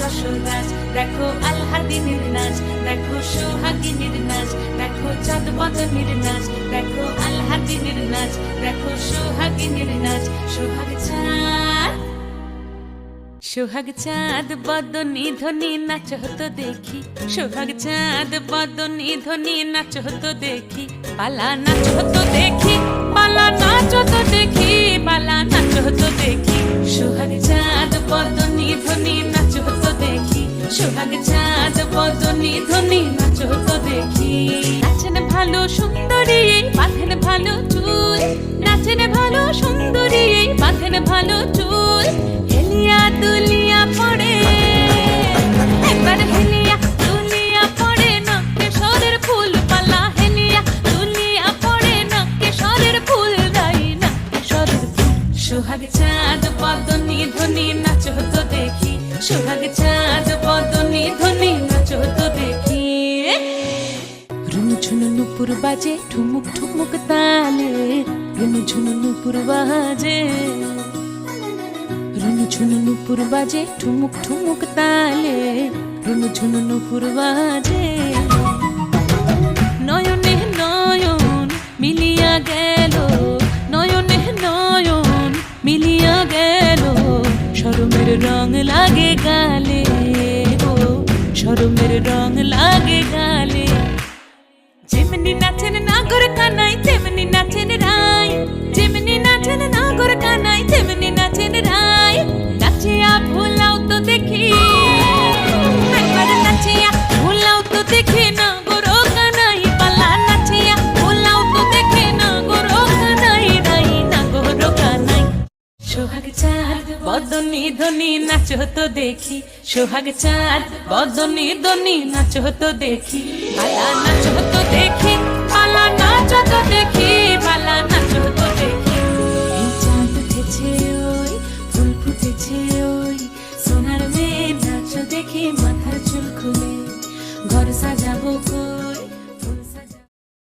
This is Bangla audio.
রাজ দেখো আল্লাদিনের নাচ দেখো সোহাগিনীর নাচ দেখো চাঁদ নাচ দেখো আল্লাদিনের নাচ দেখো সোহাগিনীর নাচ সোহাগ চাঁদ। সোহাগ চাঁদ বদনি ধ্বনি নাচ হতো দেখি, সোহাগ চাঁদ বদনি ধ্বনি নাচ হতো দেখি, পালা নাচ হতো দেখি, পালা নাচ হতো দেখি, পালা নাচ হতো দেখি, সোহাগ চাঁদ বদনি ধ্বনি সোহাগ চাঁদ বদনি ধ্বনি নাচো তো দেখি। নাচেন ভালো সুন্দরী, বাঁধেন ভালো চুল। নাচেন ভালো সুন্দরী, বাঁধেন ভালো চুল। চাঁদ বদনি ধ্বনি, নাচ হতো দেখি। সোহাগ, চাঁদ বদনি ধ্বনি, নাচ হতো দেখি। রুনু ঝুনু নুপুর বাজে, ঠুমুক ঠুমুক তালে। রুনু ঝুনু নুপুর বাজে। রুনু ঝুনু নুপুর বাজে, ঠুমুক ঠুমুক তালে। রুনু ঝুনু নুপুর বাজে। রং লাগে গালে গো শরমের রং লাগে গালে। বদনি ধনি নাচ হতো দেখি, সোহাগ চাঁদ, বদনি ধনি নাচ হতো দেখি, পালা নাচ হতো দেখি, পালা নাচ হতো দেখি, পালা নাচ হতো দেখি। এই চাঁদ উঠেছে ওই, ফুল ফুটেছে ওই, সোনার মেয়ে নাচ দেখি, মাথার চুল খুলে, ঘর সাজাবো কই